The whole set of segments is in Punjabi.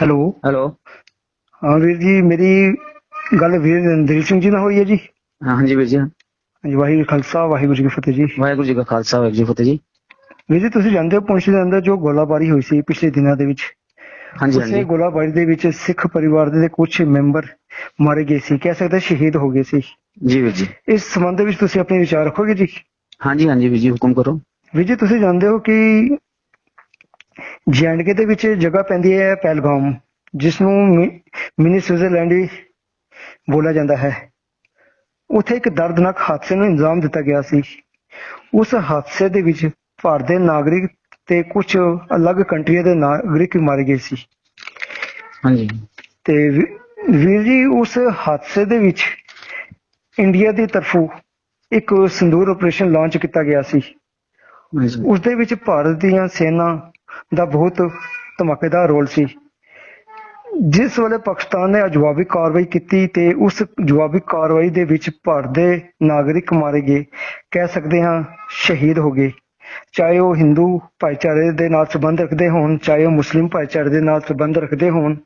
ਹੈਲੋ। ਹੈਲੋ। ਹਾਂ ਵੀਰ ਜੀ ਮੇਰੀ ਗੱਲ ਵੀਰ ਨਰਿੰਦਰ ਸਿੰਘ ਜੀ ਨਾਲ ਹੋਈ ਹੈ ਜੀ। ਹਾਂ ਹਾਂਜੀ ਵੀਰ ਜੀ। ਹਾਂਜੀ ਵਾਹਿਗੁਰੂ ਖਾਲਸਾ ਵਾਹਿਗੁਰੂ ਜੀ ਕੀ ਫਤਿਹ ਜੀ। ਵਾਹਿਗੁਰੂ ਜੀ ਕਾ ਖਾਲਸਾ ਵਾਹਿਗੁਰੂ ਜੀ ਕੀ ਫਤਿਹ ਜੀ। ਵੀਰ ਜੀ ਤੁਸੀਂ ਜਾਣਦੇ ਹੋ ਪੁੰਛ ਦੇ ਅੰਦਰ ਜੋ ਗੋਲਾਬਾਰੀ ਹੋਈ ਸੀ ਪਿਛਲੇ ਦਿਨਾਂ ਦੇ ਵਿੱਚ? ਹਾਂਜੀ ਉਸੇ ਹਾਂਜੀ। ਗੋਲਾਬਾਰੀ ਦੇ ਵਿੱਚ ਸਿੱਖ ਪਰਿਵਾਰ ਦੇ ਕੁਝ ਮੈਂਬਰ ਮਾਰੇ ਗਏ ਸੀ। ਕਹਿ ਸਕਦੇ ਸ਼ਹੀਦ ਹੋ ਗਏ ਸੀ। ਜੀ ਵੀਰ ਜੀ। ਇਸ ਸੰਬੰਧ ਵਿੱਚ ਤੁਸੀਂ ਆਪਣੇ ਵਿਚਾਰ ਰੱਖੋਗੇ ਜੀ? ਹਾਂਜੀ ਹਾਂਜੀ ਵੀਰ ਜੀ ਹੁਕਮ ਕਰੋ। ਵੀਰ ਜੀ ਤੁਸੀਂ ਜਾਣਦੇ ਹੋ ਕਿ ਜੈਂਡਕੇ ਦੇ ਵਿੱਚ ਜਗ੍ਹਾ ਪੈਂਦੀ ਹੈ ਪਹਿਲਗਾਮ ਜਿਸ ਨੂੰ ਮਿਨੀ ਸਵਿਟਜ਼ਰਲੈਂਡ ਵੀ ਬੋਲਿਆ ਜਾਂਦਾ ਹੈ। ਉੱਥੇ ਇੱਕ ਦਰਦਨਾਕ ਹਾਦਸੇ ਨੂੰ ਅੰਜਾਮ ਦਿੱਤਾ ਗਿਆ ਸੀ। ਉਸ ਹਾਦਸੇ ਦੇ ਵਿੱਚ ਭਾਰਤ ਦੇ ਨਾਗਰਿਕ ਤੇ ਕੁਝ ਅਲੱਗ ਕੰਟਰੀਆਂ ਦੇ ਨਾਗਰਿਕ ਵੀ ਮਾਰੇ ਗਏ ਸੀ। ਹਾਂਜੀ। ਤੇ ਵੀਰ ਜੀ ਉਸ ਹਾਦਸੇ ਦੇ ਵਿੱਚ ਇੰਡੀਆ ਦੀ ਤਰਫੋਂ ਇੱਕ ਸੰਦੂਰ ਆਪਰੇਸ਼ਨ ਲਾਂਚ ਕੀਤਾ ਗਿਆ ਸੀ। ਉਸ ਦੇ ਵਿੱਚ ਭਾਰਤ ਦੀਆਂ ਸੈਨਾ ਦਾ ਬਹੁਤ ਧਮਾਕੇਦਾਰ ਰੋਲ ਸੀ। ਜਿਸ ਵੇਲੇ ਪਾਕਿਸਤਾਨ ਨੇ ਜਵਾਬੀ ਕਾਰਵਾਈ ਕੀਤੀ ਤੇ ਉਸ ਜਵਾਬੀ ਕਾਰਵਾਈ ਦੇ ਵਿੱਚ ਭਾਰਤ ਦੇ ਨਾਗਰਿਕ ਮਾਰੇ ਗਏ। ਕਹਿ ਸਕਦੇ ਹਾਂ, ਸ਼ਹੀਦ ਹੋ ਗਏ। ਚਾਹੇ ਉਹ ਹਿੰਦੂ ਭਾਈਚਾਰੇ ਦੇ ਨਾਲ ਸੰਬੰਧ ਰੱਖਦੇ ਹੋਣ, ਚਾਹੇ ਉਹ ਮੁਸਲਿਮ ਭਾਈਚਾਰੇ ਦੇ ਨਾਲ ਸੰਬੰਧ ਰੱਖਦੇ ਹੋਣ,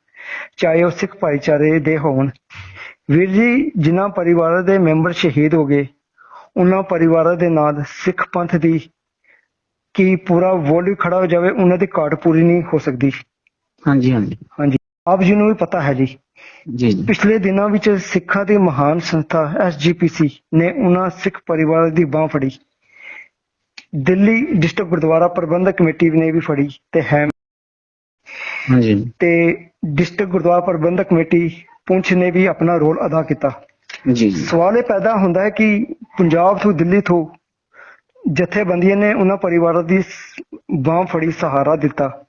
ਚਾਹੇ ਉਹ ਸਿੱਖ ਭਾਈਚਾਰੇ ਦੇ ਹੋਣ। ਵੀਰ ਜੀ, ਜਿਨ੍ਹਾਂ ਪਰਿਵਾਰਾਂ ਦੇ ਮੈਂਬਰ ਸ਼ਹੀਦ ਹੋ ਗਏ, ਉਹਨਾਂ ਪਰਿਵਾਰਾਂ ਦੇ ਨਾਲ ਸਿੱਖ ਪੰਥ ਦੀ ਕਿ ਪੂਰਾ ਵੋਲਿਊ ਖੜਾ ਹੋ ਜਾਵੇ ਉਹਨਾਂ ਦੀ ਕਾਟ ਪੂਰੀ ਨਹੀਂ ਹੋ ਸਕਦੀ। ਹਾਂਜੀ ਹਾਂਜੀ। ਹਾਂਜੀ। ਆਪ ਜੀ ਨੂੰ ਵੀ ਪਤਾ ਹੈ ਜੀ। ਜੀ ਜੀ। ਪਿਛਲੇ ਦਿਨਾਂ ਵਿੱਚ ਸਿੱਖਾਂ ਦੀ ਮਹਾਨ ਸੰਸਥਾ ਐਸਜੀਪੀਸੀ ਨੇ ਉਹਨਾਂ ਸਿੱਖ ਪਰਿਵਾਰ ਦੀ ਬਾਹ ਫੜੀ। ਦਿੱਲੀ ਡਿਸਟ੍ਰਿਕਟ ਗੁਰਦੁਆਰਾ ਪ੍ਰਬੰਧਕ ਕਮੇਟੀ ਨੇ ਵੀ ਫੜੀ ਤੇ ਹੈ। ਹਾਂਜੀ। ਤੇ ਡਿਸਟ੍ਰਿਕਟ ਗੁਰਦੁਆਰਾ ਪ੍ਰਬੰਧਕ ਕਮੇਟੀ ਪੁੰਛ ਨੇ ਵੀ ਆਪਣਾ ਰੋਲ ਅਦਾ ਕੀਤਾ। ਜੀ। ਸਵਾਲ ਇਹ ਪੈਦਾ ਹੁੰਦਾ ਹੈ ਕਿ ਪੰਜਾਬ ਤੋਂ ਦਿੱਲੀ ਤੋਂ ਜਥੇਬੰਦੀਆਂ ਨੇ ਉਹਨਾਂ ਪਰਿਵਾਰਾਂ ਦੀ ਬਾਹ ਫੜੀ ਸਹਾਰਾ ਦਿੱਤਾ।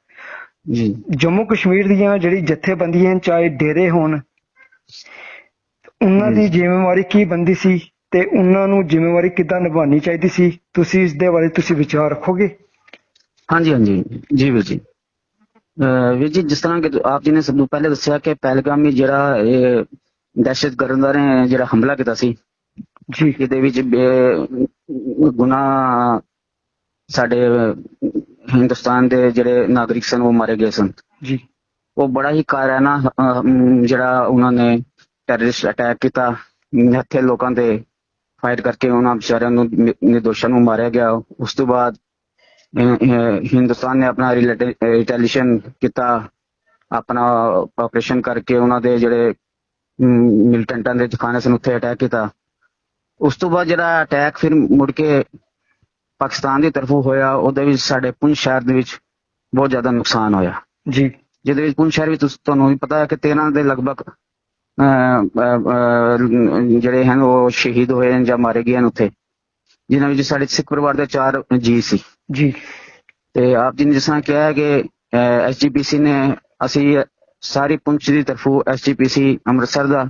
ਜੀ। ਜੰਮੂ ਕਸ਼ਮੀਰ ਦੀਆਂ ਜਿਹੜੀ ਜਥੇਬੰਦੀਆਂ ਚਾਹੇ ਡੇਰੇ ਹੋਣ ਉਹਨਾਂ ਦੀ ਜ਼ਿੰਮੇਵਾਰੀ ਕੀ ਬੰਦੀ ਸੀ ਤੇ ਉਹਨਾਂ ਨੂੰ ਜ਼ਿੰਮੇਵਾਰੀ ਕਿੱਦਾਂ ਨਿਭਾਉਣੀ ਚਾਹੀਦੀ ਸੀ? ਤੁਸੀਂ ਇਸ ਦੇ ਬਾਰੇ ਤੁਸੀਂ ਵਿਚਾਰ ਰੱਖੋਗੇ? ਹਾਂਜੀ ਹਾਂਜੀ। ਜੀ ਵੀਰ ਜੀ। ਵੀਰ ਜੀ ਜਿਸ ਤਰ੍ਹਾਂ ਕਿ ਆਪ ਜੀ ਨੇ ਸਭ ਤੋਂ ਪਹਿਲੇ ਦੱਸਿਆ ਕਿ ਪਹਿਲਗਾਮੀ ਜਿਹੜਾ ਇਹ ਦਹਿਸ਼ਤਗਰਦਾਂ ਨੇ ਜਿਹੜਾ ਹਮਲਾ ਕੀਤਾ ਸੀ ਜੀ। ਇਹਦੇ ਵਿੱਚ ਗੁਨਾ ਸਾਡੇ ਹਿੰਦੁਸਤਾਨ ਦੇ ਜਿਹੜੇ ਨਾਗਰਿਕ ਸਨ ਉਹ ਮਾਰੇ ਗਏ ਸਨ। ਜੀ। ਉਹ ਬੜਾ ਹੀ ਕਾਰਾਨਾ ਅਮ, ਜਿਹੜਾ ਉਹਨਾਂ ਨੇ ਟੈਰਰਿਸਟ ਅਟੈਕ ਕੀਤਾ। ਹੱਥੇ ਲੋਕਾਂ ਤੇ ਫਾਇਰ ਕਰਕੇ ਉਹਨਾਂ ਵਿਚਾਰਿਆਂ ਨੂੰ ਨਿ- ਨਿਰਦੋਸ਼ਾਂ ਨੂੰ ਮਾਰਿਆ ਗਿਆ। ਉਸ ਤੋਂ ਬਾਅਦ ਅਹ, ਅਹ, ਹਿੰਦੁਸਤਾਨ ਨੇ ਆਪਣਾ ਰਿਟੈਲੀਸ਼ਨ ਕੀਤਾ। ਆਪਣਾ ਆਪਰੇਸ਼ਨ ਕਰਕੇ ਉਹਨਾਂ ਦੇ ਜਿਹੜੇ ਮਿਲਟੈਂਟਾਂ ਦੇ ਠਿਕਾਣੇ ਸਨ ਉੱਥੇ ਅਟੈਕ ਕੀਤਾ। ਉਸ ਤੋਂ ਬਾਅਦ ਜਿਹੜਾ ਅਟੈਕ ਫਿਰ ਮੁੜ ਕੇ ਪਾਕਿਸਤਾਨ ਦੀ ਤਰਫੋਂ ਹੋਇਆ ਉਹਦੇ ਵਿੱਚ ਸਾਡੇ ਪੁੰਛ ਸ਼ਹਿਰ ਦੇ ਵਿੱਚ ਬਹੁਤ ਜ਼ਿਆਦਾ ਨੁਕਸਾਨ ਹੋਇਆ। ਜੀ। ਜਿਹਦੇ ਵਿੱਚ ਪੁੰਛ ਸ਼ਹਿਰ ਵਿੱਚ ਤੁਹਾਨੂੰ ਵੀ ਪਤਾ ਹੈ ਕਿ 13 ਦੇ ਲਗਭਗ ਜਿਹੜੇ ਹਨ ਉਹ ਸ਼ਹੀਦ ਹੋਏ ਜਾਂ ਮਾਰੇ ਗਏ ਹਨ ਉੱਥੇ। ਜਿਨ੍ਹਾਂ ਵਿੱਚ ਸਾਡੇ ਸਿੱਖ ਪਰਿਵਾਰ ਦੇ ਚਾਰ ਜੀ ਸੀ। ਜੀ। ਤੇ ਆਪ ਜੀ ਨੇ ਜਿਸ ਤਰ੍ਹਾਂ ਕਿਹਾ ਕਿ ਐਸਜੀਪੀਸੀ ਨੇ ਅਸੀਂ ਸਾਰੀ ਪੁੰਛ ਦੀ ਤਰਫੋਂ ਐਸਜੀਪੀਸੀ ਅੰਮ੍ਰਿਤਸਰ ਦਾ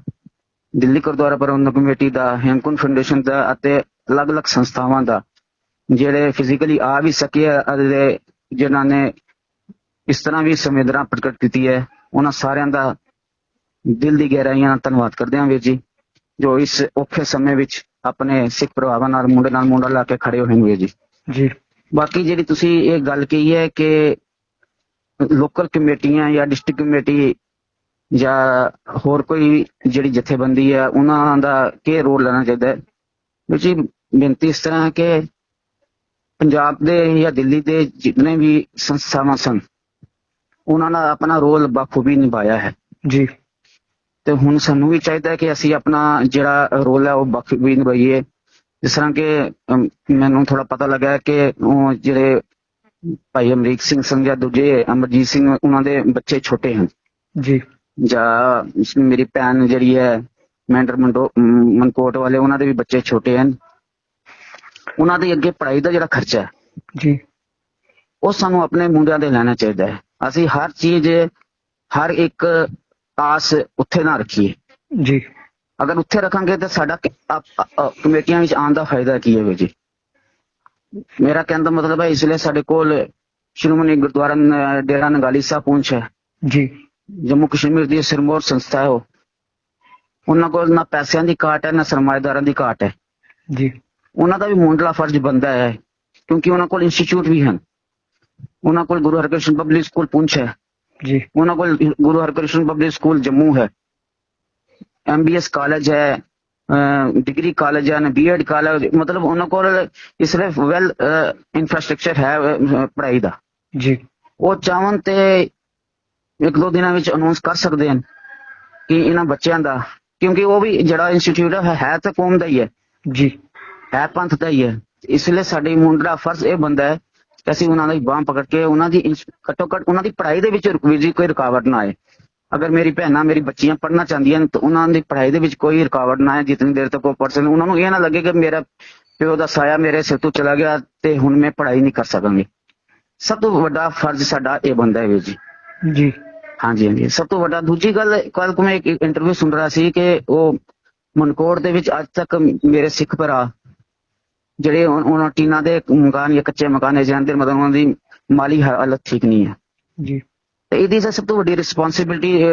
ਦਿੱਲੀ ਗੁਰਦੁਆਰਾ ਪ੍ਰਬੰਧਕ ਕਮੇਟੀ ਦਾ ਹੇਮਕੁੰਟ ਫਾਊਂਡੇਸ਼ਨ ਦਾ ਅਤੇ ਅਲੱਗ-ਅਲੱਗ ਸੰਸਥਾਵਾਂ ਦਾ ਜਿਹੜੇ ਫਿਜ਼ੀਕਲੀ ਆ ਵੀ ਸਕੇ ਅਤੇ ਜਿਨ੍ਹਾਂ ਨੇ ਇਸ ਤਰ੍ਹਾਂ ਵੀ ਸੰਵੇਦਨਾ ਪ੍ਰਗਟ ਕੀਤੀ ਹੈ ਉਹਨਾਂ ਸਾਰਿਆਂ ਦਾ ਦਿਲ ਦੀ ਗਹਿਰਾਈਆਂ ਨਾਲ ਧੰਨਵਾਦ ਕਰਦੇ ਹਾਂ ਵੀਰ ਜੀ ਜੋ ਇਸ ਔਖੇ ਸਮੇਂ ਵਿੱਚ ਆਪਣੇ ਸਿੱਖ ਭਰਾਵਾਂ ਨਾਲ ਮੁੰਡੇ ਨਾਲ ਮੁੰਡਾ ਲਾ ਕੇ ਖੜੇ ਹੋਏ ਵੀਰ ਜੀ। ਜੀ। ਬਾਕੀ ਜਿਹੜੀ ਤੁਸੀਂ ਇਹ ਗੱਲ ਕਹੀ ਹੈ ਕਿ ਲੋਕਲ ਕਮੇਟੀਆਂ ਜਾਂ ਡਿਸਟ੍ਰਿਕਟ ਕਮੇਟੀ ਜਾਂ ਹੋਰ ਕੋਈ ਜਿਹੜੀ ਜਥੇਬੰਦੀ ਹੈ ਉਹਨਾਂ ਦਾ ਕੀ ਰੋਲ ਲੈਣਾ ਚਾਹੀਦਾ ਹੈ? ਜੀ ਬੇਨਤੀ ਇਸ ਤਰ੍ਹਾਂ ਹੈ ਕਿ ਪੰਜਾਬ ਦੇ ਜਾਂ ਦਿੱਲੀ ਦੇ ਜਿੰਨੇ ਵੀ ਸੰਸਥਾਵਾਂ ਸਨ ਉਹਨਾਂ ਨੇ ਆਪਣਾ ਰੋਲ ਬਖੂਬੀ ਨਿਭਾਇਆ ਹੈ। ਜੀ। ਤੇ ਹੁਣ ਸਾਨੂੰ ਵੀ ਚਾਹੀਦਾ ਹੈ ਕਿ ਅਸੀਂ ਆਪਣਾ ਜਿਹੜਾ ਰੋਲ ਹੈ ਉਹ ਬਖੂਬੀ ਨਿਭਾਈਏ। ਜਿਸ ਤਰ੍ਹਾਂ ਕਿ ਮੈਨੂੰ ਥੋੜਾ ਪਤਾ ਲੱਗਾ ਕਿ ਉਹ ਜਿਹੜੇ ਭਾਈ ਅਮਰੀਕ ਸਿੰਘ ਸੰਘ ਜਾਂ ਦੂਜੇ ਅਮਰਜੀਤ ਸਿੰਘ ਉਹਨਾਂ ਦੇ ਬੱਚੇ ਛੋਟੇ ਹਨ। ਜੀ। ਜਾਂ ਮੇਰੀ ਭੈਣ ਜਿਹੜੀ ਹੈ ਮੈਂਡਰ ਮੰਡੋ ਅਮ, ਮਨਕੋਟ ਵਾਲੇ ਉਹਨਾਂ ਦੇ ਵੀ ਬੱਚੇ ਛੋਟੇ ਹਨ। ਉਹਨਾਂ ਦੀ ਅੱਗੇ ਪੜ੍ਹਾਈ ਦਾ ਜਿਹੜਾ ਖਰਚਾ ਹੈ ਜੀ। ਉਹ ਸਾਨੂੰ ਆਪਣੇ ਮੁੰਡਿਆਂ ਦੇ ਲੈਣਾ ਚਾਹੀਦਾ ਹੈ। ਅਸੀਂ ਹਰ ਚੀਜ਼ ਹਰ ਇੱਕ ਆਸ ਉੱਥੇ ਨਾ ਰੱਖੀਏ। ਜੀ। ਅਗਰ ਉੱਥੇ ਰੱਖਾਂਗੇ ਤਾਂ ਸਾਡਾ ਕਮੇਟੀਆਂ ਵਿੱਚ ਆਉਣ ਦਾ ਫਾਇਦਾ ਕੀ ਹੈ ਜੀ? ਮੇਰਾ ਕਹਿਣ ਦਾ ਮਤਲਬ ਹੈ ਇਸ ਲਈ ਸਾਡੇ ਕੋਲ ਸ਼੍ਰੋਮਣੀ ਗੁਰਦੁਆਰਾ ਡੇਰਾ ਨਗਾਲੀ ਸਾਹਿਬ ਪਹੁੰਚ ਹੈ। ਜੀ। ਜੰਮੂ ਕਸ਼ਮੀਰ ਦੀ ਸਿਰਮੌਰ ਸੰਸਥਾ ਹੈ ਉਹ। ਉਹਨਾਂ ਕੋਲ ਨਾ ਪੈਸਿਆਂ ਦੀ ਘਾਟ ਹੈ ਨਾ ਸਰਮਾਏਦਾਰਾਂ ਦੀ ਘਾਟ ਹੈ। ਜੀ। ਉਹਨਾਂ ਦਾ ਵੀ ਮੁੰਡਲਾ ਫਰਜ਼ ਬੰਦਾ ਹੈ ਕਿਉਂਕਿ ਉਹਨਾਂ ਕੋਲ ਇੰਸਟੀਚਿਊਟ ਵੀ ਹਨ। ਉਹਨਾਂ ਕੋਲ ਗੁਰੂ ਹਰਕ੍ਰਿਸ਼ਨ ਪਬਲਿਕ ਸਕੂਲ ਪੁੰਛ ਹੈ। ਜੀ। ਉਹਨਾਂ ਕੋਲ ਗੁਰੂ ਹਰਕ੍ਰਿਸ਼ਨ ਪਬਲਿਕ ਸਕੂਲ ਜੰਮੂ ਹੈ। ਐਮਬੀਐਸ ਕਾਲਜ ਹੈ ਡਿਗਰੀ ਕਾਲਜ ਹੈ ਬੀਐਡ ਕਾਲਜ ਮਤਲਬ ਉਹਨਾਂ ਕੋਲ ਲਈ ਵੈਲ ਇਨਫਰਾਸਟ੍ਰਕਚਰ ਹੈ ਪੜ੍ਹਾਈ ਦਾ। ਜੀ। ਉਹ ਚਾਹਣ ਤੇ ਇੱਕ ਦੋ ਦਿਨਾਂ ਵਿੱਚ ਅਨਾਉਂਸ ਕਰ ਸਕਦੇ ਹਨ ਕਿ ਇਹਨਾਂ ਬੱਚਿਆਂ ਦਾ ਕਿਉਂਕਿ ਉਹ ਵੀ ਜਿਹੜਾ ਇੰਸਟੀਚਿਊਟ ਹੈ ਹੈ ਤਾਂ ਕੌਮ ਦਾ ਹੀ ਹੈ। ਜੀ। ਹੈ ਪੰਥ ਦਾ ਹੀ ਹੈ। ਇਸ ਲਈ ਸਾਡੀ ਮੁੰਡਾ ਫਰਜ਼ ਇਹ ਬੰਦਾ ਹੈ ਕਿ ਅਸੀਂ ਉਹਨਾਂ ਦੀ ਬਾਹ ਪਕੜ ਕੇ ਉਹਨਾਂ ਦੀ ਘੱਟੋ ਘੱਟ ਉਹਨਾਂ ਦੀ ਪੜ੍ਹਾਈ ਦੇ ਵਿੱਚ ਵੀ ਕੋਈ ਰੁਕਾਵਟ ਨਾ ਆਏ। ਅਗਰ ਮੇਰੀ ਭੈਣਾਂ ਮੇਰੀ ਬੱਚੀਆਂ ਪੜ੍ਹਨਾ ਚਾਹੁੰਦੀਆਂ ਨੇ ਤਾਂ ਉਹਨਾਂ ਦੀ ਪੜ੍ਹਾਈ ਦੇ ਵਿੱਚ ਕੋਈ ਰੁਕਾਵਟ ਨਾ ਆਏ ਜਿੰਨੀ ਦੇਰ ਤੱਕ ਉਹ ਸਕਣ। ਉਹਨਾਂ ਨੂੰ ਇਹ ਨਾ ਲੱਗੇ ਕਿ ਮੇਰਾ ਪਿਓ ਦਾ ਸਾਇਆ ਮੇਰੇ ਸਿਰ ਤੋਂ ਚਲਾ ਗਿਆ ਤੇ ਹੁਣ ਮੈਂ ਪੜ੍ਹਾਈ ਨਹੀਂ ਕਰ ਸਕਾਂਗੀ। ਸਭ ਤੋਂ ਵੱਡਾ ਫਰਜ਼ ਸਾਡਾ ਇਹ ਬੰਦਾ ਹੈ ਜੀ। ਜੀ। ਹਾਂਜੀ ਹਾਂਜੀ। ਸਭ ਤੋਂ ਵੱਡਾ ਦੂਜੀ ਗੱਲ ਕੱਲ ਮੈਂ ਇੱਕ ਇੰਟਰਵਿਊ ਸੁਣ ਰਿਹਾ ਸੀ ਕਿ ਉਹ ਮਨਕੋਟ ਦੇ ਵਿੱਚ ਅੱਜ ਤੱਕ ਮੇਰੇ ਸਿੱਖ ਭਰਾ ਜਿਹੜੇ ਉਹਨਾਂ ਟੀਨਾ ਦੇ ਮਕਾਨ ਜਾਂ ਕੱਚੇ ਮਕਾਨ ਹੈ ਜਾਂਦੇ ਮਤਲਬ ਉਹਨਾਂ ਦੀ ਮਾਲੀ ਹਾਲਤ ਠੀਕ ਨਹੀਂ ਹੈ। ਜੀ। ਤੇ ਇਹਦੀ ਸਭ ਤੋਂ ਵੱਡੀ ਰਿਸਪੌਂਸਿਬਿਲਟੀ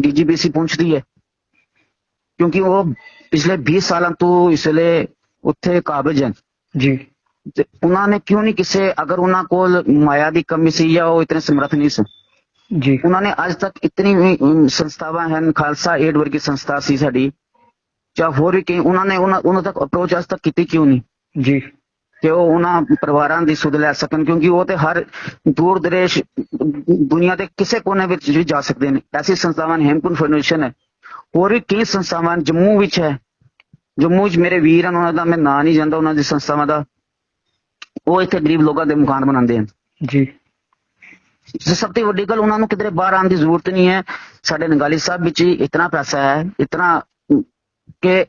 ਡੀਜੀਬੀਸੀ ਪਹੁੰਚਦੀ ਹੈ। ਕਿਉਂਕਿ ਉਹ ਪਿਛਲੇ 20 ਸਾਲਾਂ ਤੋਂ ਇਸ ਵੇਲੇ ਉੱਥੇ ਕਾਬਜ ਹਨ। ਜੀ। ਉਹਨਾਂ ਨੇ ਕਿਉਂ ਨਹੀਂ ਕਿਸੇ ਅਗਰ ਉਹਨਾਂ ਕੋਲ ਮਾਇਆ ਦੀ ਕਮੀ ਸੀ ਜਾਂ ਉਹ ਇਤਨੇ ਸਮਰੱਥ ਨਹੀਂ ਸੀ ਜੀ। ਉਹਨਾਂ ਨੇ ਅੱਜ ਤੱਕ ਇਤਨੀ ਵੀ, ਸੰਸਥਾਵਾਂ ਹਨ ਖਾਲਸਾ ਏਡ ਵਰਗੀ ਸੰਸਥਾ ਸੀ ਸਾਡੀ ਜਾਂ ਹੋਰ ਵੀ ਕਈ ਉਹਨਾਂ ਨੇ ਉਹਨਾਂ ਤੱਕ ਅਪਰੋਚ ਅੱਜ ਤੱਕ ਕੀਤੀ ਕਿਉਂ ਨਹੀਂ? ਜੀ। ਕਿ ਉਹ ਉਹਨਾਂ ਪਰਿਵਾਰਾਂ ਦੀ ਸੁਧ ਲੈ ਸਕਣ ਕਿਉਂਕਿ ਉਹ ਤੇ ਹਰ ਦੂਰ ਦਰੇਸ਼ ਦੁਨੀਆ ਦੇ ਕਿਸੇ ਕੋਨੇ ਵਿੱਚ ਵੀ ਜਾ ਸਕਦੇ ਨੇ। ਐਸੀ ਸੰਸਥਾਵਾਂ ਨੇ ਹੇਮਕੁੰਟ ਫਾਊਂਡੇਸ਼ਨ ਹੈ। ਹੋਰ ਵੀ ਕਈ ਸੰਸਥਾਵਾਂ ਜੰਮੂ ਵਿੱਚ ਹੈ। ਜੰਮੂ ਵਿੱਚ ਮੇਰੇ ਵੀਰ ਹਨ ਉਹਨਾਂ ਦਾ ਮੈਂ ਨਾਂ ਨਹੀਂ ਜਾਣਦਾ ਉਹਨਾਂ ਦੀ ਸੰਸਥਾਵਾਂ ਦਾ। ਉਹ ਇੱਥੇ ਗਰੀਬ ਲੋਕਾਂ ਦੇ ਮਕਾਨ ਬਣਾਉਂਦੇ ਹਨ। ਜੀ। ਤੇ ਸਭ ਤੋਂ ਵੱਡੀ ਗੱਲ ਉਹਨਾਂ ਨੂੰ ਕਿਧਰੇ ਬਾਹਰ ਆਉਣ ਦੀ ਜ਼ਰੂਰਤ ਨਹੀਂ ਹੈ ਸਾਡੇ ਨਗਾਲੀ ਸਾਹਿਬ ਵਿੱਚ ਹੀ ਇਤਨਾ ਪੈਸਾ ਹੈ ਇਤਨਾ ਕਿ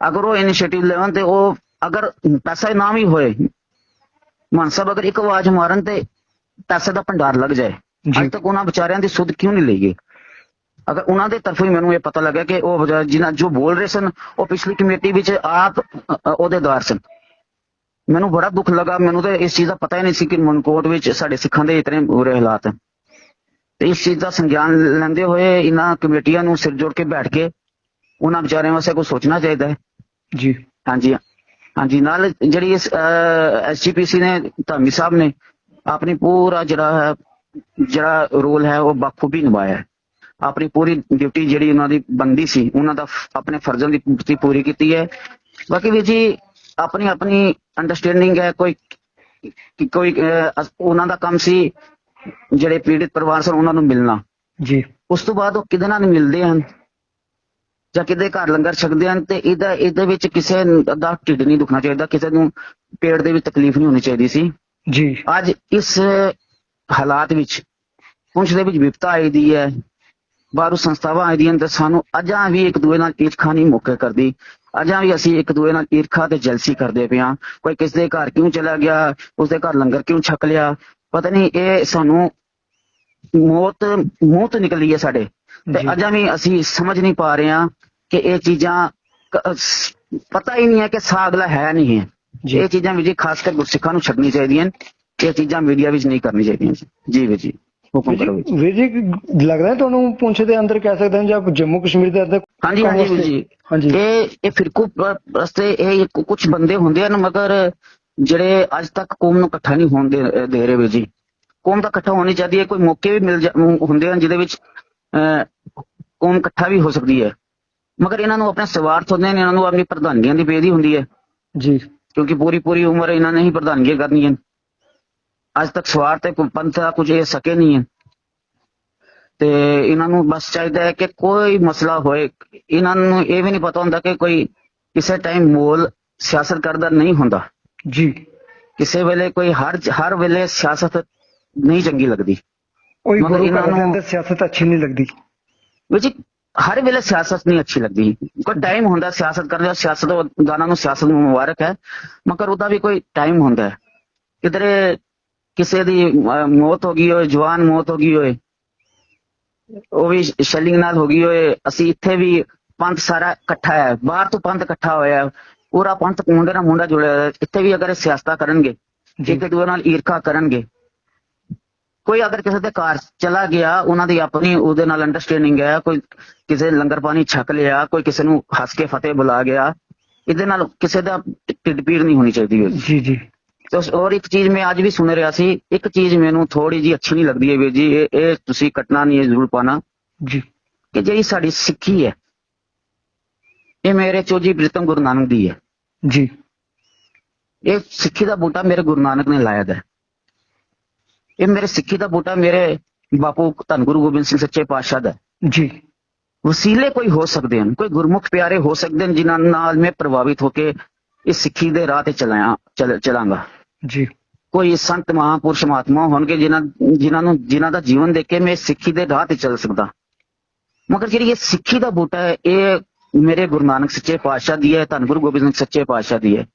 ਅਗਰ ਉਹ ਇਨੀਸ਼ੀਏਟਿਵ ਲੈਣ ਤੇ ਉਹ ਅਗਰ ਪੈਸਾ ਨਾ ਵੀ ਹੋਏ ਮਾਨ ਸਾਹਿਬ ਅਗਰ ਇੱਕ ਆਵਾਜ਼ ਮਾਰਨ ਤੇ ਪੈਸੇ ਦਾ ਭੰਡਾਰ ਲੱਗ ਜਾਏ ਜੀ। ਅੱਜ ਤੱਕ ਉਹਨਾਂ ਵਿਚਾਰਿਆਂ ਦੀ ਸੁੱਧ ਕਿਉਂ ਨਹੀਂ ਲਈ ਗਈ ਅਗਰ ਉਹਨਾਂ ਦੇ ਤਰਫੋਂ ਹੀ ਮੈਨੂੰ ਇਹ ਪਤਾ ਲੱਗਾ ਕਿ ਉਹ ਜਿਨ੍ਹਾਂ ਜੋ ਬੋਲ ਰਹੇ ਸਨ ਉਹ ਪਿਛਲੀ ਕਮੇਟੀ ਵਿੱਚ ਆਪ ਅ, ਅਹੁਦੇਦਾਰ ਸਨ ਮੈਨੂੰ ਬੜਾ ਦੁੱਖ ਲੱਗਾ ਮੈਨੂੰ ਤਾਂ ਇਸ ਚੀਜ਼ ਦਾ ਪਤਾ ਹੀ ਨਹੀਂ ਸੀ ਕਿ ਮਨਕੋਟ ਵਿੱਚ ਸਾਡੇ ਸਿੱਖਾਂ ਦੇ ਇਤਨੇ ਬੁਰੇ ਹਾਲਾਤ ਹਨ ਤੇ ਇਸ ਚੀਜ਼ ਦਾ ਸੰਗਿਆਨ ਲੈਂਦੇ ਹੋਏ ਇਹਨਾਂ ਕਮੇਟੀਆਂ ਨੂੰ ਸਿਰ ਜੋੜ ਕੇ ਬੈਠ ਕੇ ਉਹਨਾਂ ਵਿਚਾਰਿਆਂ ਵਾਸਤੇ ਕੁਝ ਸੋਚਣਾ ਚਾਹੀਦਾ ਹੈ। ਜੀ। ਹਾਂਜੀ ਹਾਂਜੀ ਨਾਲ ਜਿਹੜੀ ਇਸ ਐਸਜੀਪੀਸੀ ਨੇ ਧਾਮੀ ਸਾਹਿਬ ਨੇ ਆਪਣੀ ਪੂਰਾ ਜਿਹੜਾ ਹੈ ਜਿਹੜਾ ਰੋਲ ਹੈ ਉਹ ਬਖੂਬੀ ਨਿਭਾਇਆ ਹੈ। ਆਪਣੀ ਪੂਰੀ ਡਿਊਟੀ ਜਿਹੜੀ ਉਹਨਾਂ ਦੀ ਬੰਦੀ ਸੀ ਉਹਨਾਂ ਦਾ ਆਪਣੇ ਫਰਜ਼ਾਂ ਦੀ ਪੂਰਤੀ ਪੂਰੀ ਕੀਤੀ ਹੈ। ਬਾਕੀ ਵੀ ਜੀ ਆਪਣੀ ਆਪਣੀ ਅੰਡਰਸਟੈਂਡਿੰਗ ਹੈ ਕੋਈ ਕਿ ਕੋਈ ਉਹਨਾਂ ਦਾ ਕੰਮ ਸੀ ਜਿਹੜੇ ਪੀੜਿਤ ਪਰਿਵਾਰ ਸਨ ਉਹਨਾਂ ਨੂੰ ਮਿਲਣਾ। ਜੀ। ਉਸ ਤੋਂ ਬਾਅਦ ਉਹ ਕਿਹਦੇ ਨਾਲ ਮਿਲਦੇ ਹਨ? ਜਾਂ ਕਿਹਦੇ ਘਰ ਲੰਗਰ ਛਕਦੇ ਹਨ ਤੇ ਇਹਦਾ ਇਹਦੇ ਵਿੱਚ ਕਿਸੇ ਦਾ ਢਿੱਡ ਨਹੀਂ ਦੁਖਣਾ ਚਾਹੀਦਾ ਕਿਸੇ ਨੂੰ ਪੇਟ ਦੇ ਵਿੱਚ ਤਕਲੀਫ ਨਹੀਂ ਹੋਣੀ ਚਾਹੀਦੀ ਸੀ। ਜੀ। ਅੱਜ ਇਸ ਹਾਲਾਤ ਵਿੱਚ ਪੁੰਛ ਦੇ ਵਿੱਚ ਵਿਪਤਾ ਆਈ ਦੀ ਹੈ ਬਾਹਰੋਂ ਸੰਸਥਾਵਾਂ ਆਈ ਦੀਆਂ ਤੇ ਸਾਨੂੰ ਅਜਾਂ ਵੀ ਇੱਕ ਦੂਏ ਨਾਲ ਈਰਖਾ ਨਹੀਂ ਮੁੱਕੇ ਕਰਦੀ। ਅਜਾਂ ਵੀ ਅਸੀਂ ਇੱਕ ਦੂਏ ਨਾਲ ਈਰਖਾ ਤੇ ਜਲਸੀ ਕਰਦੇ ਪਏ ਹਾਂ ਕੋਈ ਕਿਸ ਦੇ ਘਰ ਕਿਉਂ ਚਲਾ ਗਿਆ ਉਸਦੇ ਘਰ ਲੰਗਰ ਕਿਉਂ ਛਕ ਲਿਆ ਪਤਾ ਨਹੀਂ ਇਹ ਸਾਨੂੰ ਮੌਤ ਮੂੰਹ ਤੋਂ ਨਿਕਲੀ ਹੈ ਸਾਡੇ ਤੇ। ਅਜਾਂ ਵੀ ਅਸੀਂ ਸਮਝ ਨਹੀਂ ਪਾ ਰਹੇ ਹਾਂ ਕਿ ਇਹ ਚੀਜ਼ਾਂ ਪਤਾ ਹੀ ਨਹੀਂ ਹੈ ਕਿ ਸਾਗਲਾ ਹੈ ਨਹੀਂ ਹੈ। ਇਹ ਚੀਜ਼ਾਂ ਵੀ ਜੀ ਖਾਸ ਕਰ ਗੁਰਸਿੱਖਾਂ ਨੂੰ ਛੱਡਣੀ ਚਾਹੀਦੀਆਂ। ਇਹ ਚੀਜ਼ਾਂ ਮੀਡੀਆ ਵਿੱਚ ਨਹੀਂ ਕਰਨੀ ਚਾਹੀਦੀਆਂ ਜੀ। ਜੀ ਵੀਰ ਜੀ ਹੁਕਮ ਕਰੋ ਵੀਰ ਜੀ। ਵੀਰ ਜੀ ਲੱਗਦਾ ਹੈ ਤੁਹਾਨੂੰ ਪੁੰਛ ਦੇ ਅੰਦਰ ਕਹਿ ਸਕਦੇ ਹਾਂ ਜਾਂ ਜੰਮੂ ਕਸ਼ਮੀਰ ਦੇ ਅੰਦਰ ਹਾਂਜੀ ਹਾਂਜੀ ਵੀਰ ਜੀ। ਹਾਂਜੀ। ਇਹ ਇਹ ਫਿਰਕੂ ਰਸਤੇ ਇਹ ਕੁਝ ਬੰਦੇ ਹੁੰਦੇ ਹਨ ਮਗਰ ਜਿਹੜੇ ਅੱਜ ਤੱਕ ਕੌਮ ਨੂੰ ਇਕੱਠਾ ਨਹੀਂ ਹੋਣ ਦੇ ਦੇ ਰਹੇ ਵੀਰ ਜੀ। ਕੌਮ ਦਾ ਇਕੱਠਾ ਹੋਣੀ ਚਾਹੀਦੀ ਹੈ ਕੋਈ ਮੌਕੇ ਵੀ ਮਿਲ ਜਾ- ਹੁੰਦੇ ਹਨ ਜਿਹਦੇ ਵਿੱਚ ਅਹ, ਕੌਮ ਇਕੱਠਾ ਵੀ ਹੋ ਸਕਦੀ ਹੈ। ਮਗਰ ਇਹਨਾਂ ਨੂੰ ਆਪਣੇ ਸਵਾਰਥ ਹੁੰਦੇ ਨੇ ਇਹਨਾਂ ਨੂੰ ਆਪਣੀ ਪ੍ਰਧਾਨੀਆਂ ਦੀ ਬੇਦੀ ਹੁੰਦੀ ਹੈ। ਜੀ। ਕਿਉਂਕਿ ਪੂਰੀ ਪੂਰੀ ਉਮਰ ਇਹਨਾਂ ਨੇ ਹੀ ਪ੍ਰਧਾਨੀਆਂ ਕਰਨੀਆਂ। ਅੱਜ ਤੱਕ ਸਵਾਰਥ ਤੇ ਕੋਈ ਪੰਥ ਦਾ ਕੁਝ ਇਹ ਸਕੇ ਨਹੀਂ ਹੈ। ਤੇ ਇਹਨਾਂ ਨੂੰ ਬਸ ਚਾਹੀਦਾ ਹੈ ਕਿ ਕੋਈ ਮਸਲਾ ਹੋਏ। ਇਹਨਾਂ ਨੂੰ ਇਹ ਵੀ ਨਹੀਂ ਪਤਾ ਹੁੰਦਾ ਕਿ ਕੋਈ ਕਿਸੇ ਟਾਈਮ ਮੋਲ ਸਿਆਸਤ ਕਰਦਾ ਨਹੀਂ ਹੁੰਦਾ। ਜੀ। ਕਿਸੇ ਵੇਲੇ ਕੋਈ ਹਰ ਹਰ ਵੇਲੇ ਸਿਆਸਤ ਨਹੀਂ ਚੰਗੀ ਲੱਗਦੀ। ਕੋਈ ਗੁਰੂ ਇਹਨਾਂ ਘਰ ਦੇ ਨੂੰ- ਅੰਦਰ ਸਿਆਸਤ ਅੱਛੀ ਨਹੀਂ ਲੱਗਦੀ। ਵਿੱਚ ਹਰ ਵੇਲੇ ਸਿਆਸਤ ਨਹੀਂ ਅੱਛੀ ਲੱਗਦੀ। ਕੋਈ ਟਾਈਮ ਹੁੰਦਾ ਸਿਆਸਤ ਕਰਨ ਦਾ ਸਿਆਸਤਦਾਨਾਂ ਨੂੰ ਸਿਆਸਤ ਨੂੰ ਮੁਬਾਰਕ ਹੈ। ਮਗਰ ਉਹਦਾ ਵੀ ਕੋਈ ਟਾਈਮ ਹੁੰਦਾ ਹੈ। ਕਿਧਰੇ ਕਿਸੇ ਦੀ ਮੌਤ ਹੋ ਗਈ ਹੋਏ ਜਵਾਨ ਮੌਤ ਹੋ ਗਈ ਹੋਏ ਉਹ ਵੀ ਸ਼ੈਲਿੰਗ ਨਾਲ ਹੋ ਗਈ ਹੋਏ ਅਸੀਂ ਇੱਥੇ ਵੀ ਪੰਥ ਸਾਰਾ ਇਕੱਠਾ ਹੈ ਬਾਹਰ ਤੋਂ ਪੰਥ ਇਕੱਠਾ ਹੋਇਆ। ਪੂਰਾ ਪੰਥ ਮੁੰਡੇ ਨਾਲ ਮੁੰਡਾ ਜੁੜਿਆ ਹੋਇਆ। ਇੱਥੇ ਵੀ ਅਗਰ ਸਿਆਸਤਾਂ ਕਰਨਗੇ। ਇੱਕ ਦੂਜੇ ਨਾਲ ਈਰਖਾ ਕਰਨਗੇ ਕੋਈ ਅਗਰ ਕਿਸੇ ਦੇ ਘਰ ਚਲਾ ਗਿਆ ਉਹਨਾਂ ਦੀ ਆਪਣੀ ਉਹਦੇ ਨਾਲ ਅੰਡਰਸਟੈਂਡਿੰਗ ਹੈ ਕੋਈ ਕਿਸੇ ਲੰਗਰ ਪਾਣੀ ਛਕ ਲਿਆ ਕੋਈ ਕਿਸੇ ਨੂੰ ਹੱਸ ਕੇ ਫਤਿਹ ਬੁਲਾ ਗਿਆ ਇਹਦੇ ਨਾਲ ਕਿਸੇ ਦਾ ਢਿੱਡ ਪੀੜ ਨਹੀਂ ਹੋਣੀ ਚਾਹੀਦੀ। ਜੀ ਜੀ ਤੇ ਉਸ- ਔਰ ਇੱਕ ਚੀਜ਼ ਮੈਂ ਅੱਜ ਵੀ ਸੁਣ ਰਿਹਾ ਸੀ ਇੱਕ ਚੀਜ਼ ਮੈਨੂੰ ਥੋੜੀ ਜੀ ਅੱਛੀ ਨਹੀਂ ਲੱਗਦੀ ਹੈ ਵੀਰ ਜੀ ਇਹ ਇਹ ਤੁਸੀਂ ਕੱਟਣਾ ਨਹੀਂ ਜ਼ਰੂਰ ਪਾਣਾ ਜੀ। ਕਿ ਜਿਹੜੀ ਸਾਡੀ ਸਿੱਖੀ ਹੈ ਇਹ ਮੇਰੇ ਚੋਜੀ ਪ੍ਰੀਤਮ ਗੁਰੂ ਨਾਨਕ ਦੀ ਹੈ। ਜੀ। ਇਹ ਸਿੱਖੀ ਦਾ ਬੂਟਾ ਮੇਰੇ ਗੁਰੂ ਨਾਨਕ ਨੇ ਲਾਇਆ ਦਾ। ਇਹ ਮੇਰੇ ਸਿੱਖੀ ਦਾ ਬੂਟਾ ਮੇਰੇ ਬਾਪੂ ਧੰਨ ਗੁਰੂ ਗੋਬਿੰਦ ਸਿੰਘ ਸੱਚੇ ਪਾਤਸ਼ਾਹ ਦਾ। ਜੀ। ਵਸੀਲੇ ਕੋਈ ਹੋ ਸਕਦੇ ਹਨ ਕੋਈ ਗੁਰਮੁਖ ਪਿਆਰੇ ਹੋ ਸਕਦੇ ਹਨ ਜਿਨ੍ਹਾਂ ਨਾਲ ਮੈਂ ਪ੍ਰਭਾਵਿਤ ਹੋ ਕੇ ਇਸ ਸਿੱਖੀ ਦੇ ਰਾਹ ਤੇ ਚਲਾਂਗਾ। ਜੀ। ਕੋਈ ਸੰਤ ਮਹਾਪੁਰਸ਼ ਮਹਾਤਮਾ ਹੋਣਗੇ ਜਿਨ੍ਹਾਂ ਜਿਨ੍ਹਾਂ ਨੂੰ ਜਿਨ੍ਹਾਂ ਦਾ ਜੀਵਨ ਦੇਖ ਕੇ ਮੈਂ ਸਿੱਖੀ ਦੇ ਰਾਹ ਤੇ ਚੱਲ ਸਕਦਾ। ਮਗਰ ਜਿਹੜੀ ਇਹ ਸਿੱਖੀ ਦਾ ਬੂਟਾ ਹੈ ਇਹ ਮੇਰੇ ਗੁਰੂ ਨਾਨਕ ਸੱਚੇ ਪਾਤਸ਼ਾਹ ਦੀ ਹੈ ਧੰਨ ਗੁਰੂ ਗੋਬਿੰਦ ਸਿੰਘ ਸੱਚੇ ਪਾਤਸ਼ਾਹ ਦੀ ਹੈ।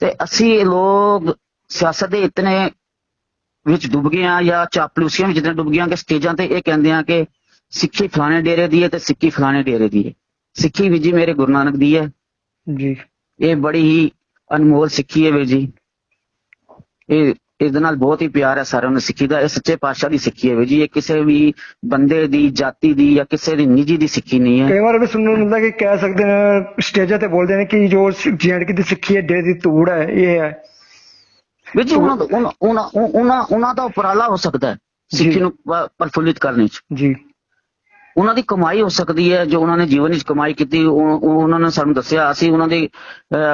ਤੇ ਅਸੀਂ ਇਹ ਲੋਕ ਸਿਆਸਤ ਦੇ ਇਤਨੇ ਵਿੱਚ ਡੁੱਬ ਗਏ ਆ ਜਾਂ ਚਾਪਲੂਸੀਆਂ ਵਿੱਚ ਇਤਨੇ ਡੁੱਬ ਗਏ ਆ ਕਿ ਸਟੇਜਾਂ ਤੇ ਇਹ ਕਹਿੰਦੇ ਆ ਕਿ ਸਿੱਖੀ ਫਲਾਣੇ ਡੇਰੇ ਦੀ ਹੈ ਤੇ ਸਿੱਖੀ ਫਲਾਣੇ ਡੇਰੇ ਦੀ ਹੈ। ਸਿੱਖੀ ਵੀ ਜੀ ਮੇਰੇ ਗੁਰੂ ਨਾਨਕ ਦੀ ਹੈ। ਜੀ। ਇਹ ਬੜੀ ਹੀ ਅਨਮੋਲ ਸਿੱਖੀ ਹੈ ਵੀਰ ਜੀ। ਇਹ ਇਹਦੇ ਨਾਲ ਬਹੁਤ ਹੀ ਪਿਆਰ ਹੈ ਸਾਰਿਆਂ ਨੂੰ ਸਿੱਖੀ ਦਾ ਇਹ ਸੱਚੇ ਪਾਤਸ਼ਾਹ ਦੀ ਸਿੱਖੀ ਹੈ ਜੀ ਇਹ ਕਿਸੇ ਵੀ ਬੰਦੇ ਦੀ ਜਾਤੀ ਦੀ ਜਾਂ ਕਿਸੇ ਦੀ ਨਿੱਜੀ ਦੀ ਸਿੱਖੀ ਨਹੀਂ ਹੈ। ਕਈ ਵਾਰ ਵੀ ਸੁਣਨ ਨੂੰ ਮਿਲਦਾ ਕਿ ਕਹਿ ਸਕਦੇ ਨੇ ਸਟੇਜਾਂ ਤੇ ਬੋਲਦੇ ਨੇ ਕਿ ਜੋ ਜੀਐਨਕੇ ਦੀ ਸਿੱਖੀ ਹੈ ਡੇ ਦੀ ਤੂੜ ਹੈ ਇਹ ਹੈ। ਜੀ ਉਹਨਾਂ ਦਾ- ਉਹਨਾਂ ਉਹਨਾਂ ਉਹਨਾਂ ਉਹਨਾਂ ਦਾ ਉਪਰਾਲਾ ਹੋ ਸਕਦਾ ਹੈ ਸਿੱਖੀ। ਨੂੰ ਪ੍ਰਫੁੱਲਿਤ ਕਰਨ ਚ ਜੀ। ਉਹਨਾਂ ਦੀ ਕਮਾਈ ਹੋ ਸਕਦੀ ਹੈ ਜੋ ਉਹਨਾਂ ਨੇ ਜੀਵਨ ਵਿੱਚ ਕਮਾਈ ਕੀਤੀ ਉਹ ਉਹ ਉਹਨਾਂ ਨੇ ਸਾਨੂੰ ਦੱਸਿਆ ਅਸੀਂ ਉਹਨਾਂ ਦੀ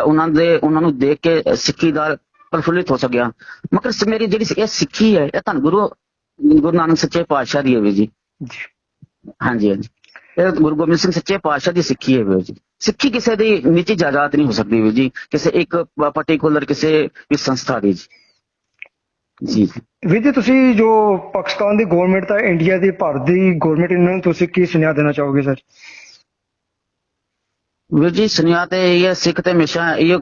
ਉਹਨਾਂ ਦੇ ਉਹਨਾਂ ਨੂੰ ਦੇਖ ਕੇ ਸਿੱਖੀ ਦਾ ਪ੍ਰਫੁੱਲਿਤ ਹੋ ਸਕਿਆ। ਮਗਰ ਮੇਰੀ ਜਿਹੜੀ ਇਹ ਸਿੱਖੀ ਹੈ ਇਹ ਧੰਨ ਗੁਰੂ ਗੁਰੂ ਨਾਨਕ ਸੱਚੇ ਪਾਤਸ਼ਾਹ ਦੀ ਹੈ ਵੀਰ ਜੀ। ਹਾਂਜੀ ਹਾਂਜੀ। ਇਹ ਗੁਰੂ ਗੋਬਿੰਦ ਸਿੰਘ ਸੱਚੇ ਪਾਤਸ਼ਾਹ ਦੀ ਸਿੱਖੀ ਹੈ ਵੀਰ ਜੀ। ਸਿੱਖੀ ਕਿਸੇ ਦੀ ਨਿੱਜੀ ਜਾਇਦਾਦ ਨਹੀਂ ਹੋ ਸਕਦੀ ਵੀਰ ਜੀ। ਕਿਸੇ ਇੱਕ ਪਾਰਟਿਕੂਲਰ ਕਿਸੇ ਵੀ ਸੰਸਥਾ ਦੀ ਜੀ। ਜੀ। ਵੀਰ ਜੀ ਤੁਸੀਂ ਜੋ ਪਾਕਿਸਤਾਨ ਦੀ ਗਵਰਨਮੈਂਟ ਤਾਂ ਇੰਡੀਆ ਦੀ ਭਾਰਤ ਦੀ ਗਵਰਨਮੈਂਟ ਇਹਨਾਂ ਨੂੰ ਤੁਸੀਂ ਕੀ ਸੁਨੇਹਾ ਦੇਣਾ ਚਾਹੋਗੇ ਸਰ ਵੀਰ ਜੀ ਸੁਨਿਆ ਤੇ ਇਹ ਸਿੱਖ ਤੇ ਹਮੇਸ਼ਾ ਇਹ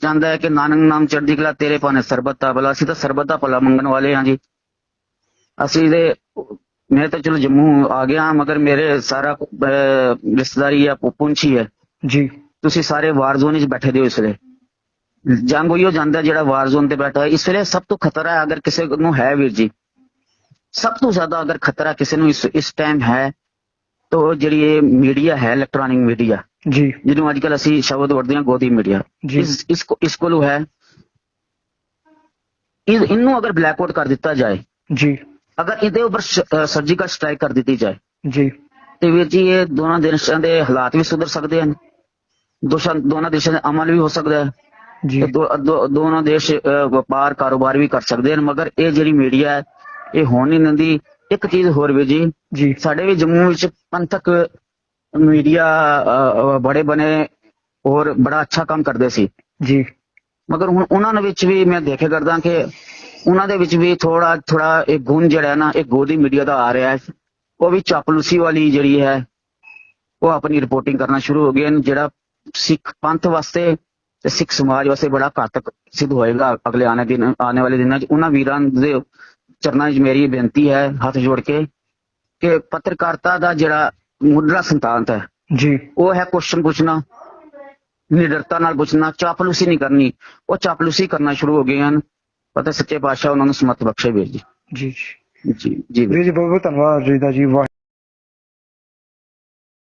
ਚਾਹੁੰਦਾ ਹੈ ਕਿ ਨਾਨਕ ਨਾਮ ਚੜ੍ਹਦੀ ਕਲਾ ਤੇਰੇ ਭਾਣੇ ਸਰਬੱਤ ਦਾ ਭਲਾ। ਅਸੀਂ ਤਾਂ ਸਰਬੱਤ ਦਾ ਭਲਾ ਮੰਗਣ ਵਾਲੇ ਹਾਂ ਜੀ। ਅਸੀਂ ਦੇ ਮੈਂ ਤਾਂ ਚਲੋ ਜੰਮੂ ਆ ਗਿਆ ਮਗਰ ਮੇਰੇ ਸਾਰਾ ਰਿਸ਼ਤੇਦਾਰੀ ਹੈ ਪੁੰਛੀ ਹੈ। ਜੀ। ਤੁਸੀਂ ਸਾਰੇ ਵਾਰ ਜ਼ੋਨ ਵਿੱਚ ਬੈਠੇ ਦੇ ਹੋ ਇਸ ਵੇਲੇ। ਜੰਗ ਹੋਈਓ ਜਾਂਦਾ ਜਿਹੜਾ ਵਾਰ ਜ਼ੋਨ ਤੇ ਬੈਠਾ ਹੈ ਇਸ ਵੇਲੇ ਸਭ ਤੋਂ ਖਤਰਾ ਹੈ ਅਗਰ ਕਿਸੇ ਨੂੰ ਹੈ ਵੀਰ ਜੀ ਸਭ ਤੋਂ ਜ਼ਿਆਦਾ ਅਗਰ ਖਤਰਾ ਕਿਸੇ ਨੂੰ ਇਸ ਇਸ ਟਾਈਮ ਹੈ ਤਾਂ ਉਹ ਜਿਹੜੀ ਇਹ ਮੀਡੀਆ ਹੈ ਇਲੈਕਟ੍ਰੋਨਿਕ ਮੀਡੀਆ ਜੀ। ਜਿਹਨੂੰ ਅੱਜ ਕੱਲ ਅਸੀਂ ਸ਼ਬਦ ਵਰਤਦੇ ਹਾਂ ਗੋਦੀ ਮੀਡੀਆ। ਇਸ ਇਸ ਕੋ ਇਸ ਕੋਲ ਹੈ ਇਹ ਇਹਨੂੰ ਅਗਰ ਬਲੈਕਆਊਟ ਕਰ ਦਿੱਤਾ ਜਾਏ ਜੀ। ਅਗਰ ਇਹਦੇ ਉੱਪਰ ਸਰਜੀਕਲ ਸਟ੍ਰਾਈਕ ਕਰ ਦਿੱਤੀ ਜਾਏ ਜੀ। ਤੇ ਵੀਰ ਜੀ ਇਹ ਦੋਨਾਂ ਦੇਸ਼ਾਂ ਦੇ ਹਾਲਾਤ ਵੀ ਸੁਧਰ ਸਕਦੇ ਹਨ। ਦੋਸ਼ਾਂ ਦੋਨਾਂ ਦੇਸ਼ਾਂ ਦੇ ਅਮਲ ਵੀ ਹੋ ਸਕਦਾ ਹੈ। ਜੀ। ਦੋਨੋਂ ਦੇਸ਼ ਵਪਾਰ ਕਾਰੋਬਾਰ ਵੀ ਕਰ ਸਕਦੇ ਹਨ ਮਗਰ ਇਹ ਜਿਹੜੀ ਮੀਡੀਆ ਹੈ ਇਹ ਹੋਣ ਨਹੀਂ ਦਿੰਦੀ। ਇੱਕ ਚੀਜ਼ ਹੋਰ ਵੀ ਜੀ। ਸਾਡੇ ਵੀ ਜੰਮੂ ਵਿੱਚ ਪੰਥਕ ਮੀਡੀਆ ਬੜੇ ਬਣੇ ਔਰ ਬੜਾ ਅੱਛਾ ਕੰਮ ਕਰਦੇ ਸੀ। ਜੀ। ਮਗਰ ਹੁਣ ਉਹਨਾਂ ਦੇ ਵਿੱਚ ਵੀ ਮੈਂ ਦੇਖਿਆ ਕਰਦਾ ਕਿ ਉਹਨਾਂ ਦੇ ਵਿੱਚ ਵੀ ਥੋੜਾ ਥੋੜਾ ਇਹ ਗੁਣ ਜਿਹੜਾ ਹੈ ਨਾ ਇਹ ਗੋਦੀ ਮੀਡੀਆ ਦਾ ਆ ਰਿਹਾ ਹੈ। ਉਹ ਵੀ ਚਾਪਲੂਸੀ ਵਾਲੀ ਜਿਹੜੀ ਹੈ ਉਹ ਆਪਣੀ ਰਿਪੋਰਟਿੰਗ ਕਰਨਾ ਸ਼ੁਰੂ ਹੋ ਗਏ ਹਨ ਜਿਹੜਾ ਸਿੱਖ ਪੰਥ ਵਾਸਤੇ ਤੇ ਸਿੱਖ ਸਮਾਜ ਵਾਸਤੇ ਬੜਾ ਘਾਤਕ ਸਿੱਧ ਹੋਏਗਾ ਅਗਲੇ ਆਣੇ ਦਿਨ ਆਉਣੇ ਵਾਲੇ ਦਿਨਾਂ 'ਚ। ਉਹਨਾਂ ਵੀਰਾਂ ਦੇ ਚਰਨਾਂ 'ਚ ਮੇਰੀ ਬੇਨਤੀ ਹੈ ਹੱਥ ਜੋੜ ਕੇ ਕਿ ਪੱਤਰਕਾਰਤਾ ਦਾ ਜਿਹੜਾ ਮੁੱਢਲਾ ਸੰਤਾਂਤ ਹੈ। ਜੀ। ਉਹ ਹੈ ਕੁਐਸਚਨ ਪੁੱਛਣਾ ਨਿਡਰਤਾ ਨਾਲ ਪੁੱਛਣਾ ਚਾਪਲੂਸੀ ਨਹੀਂ ਕਰਨੀ। ਉਹ ਚਾਪਲੂਸੀ ਕਰਨਾ ਸ਼ੁਰੂ ਹੋ ਗਏ ਹਨ। ਪਤਾ ਸੱਚੇ ਪਾਤਸ਼ਾਹ ਉਹਨਾਂ ਨੂੰ ਸਮਤ ਬਖਸ਼ੇ ਵੀਰ ਜੀ। ਜੀ ਜੀ। ਵੀਰ। ਜੀ ਬਹੁਤ ਬਹੁਤ ਧੰਨਵਾਦ ਜੀ ਦਾ ਜੀ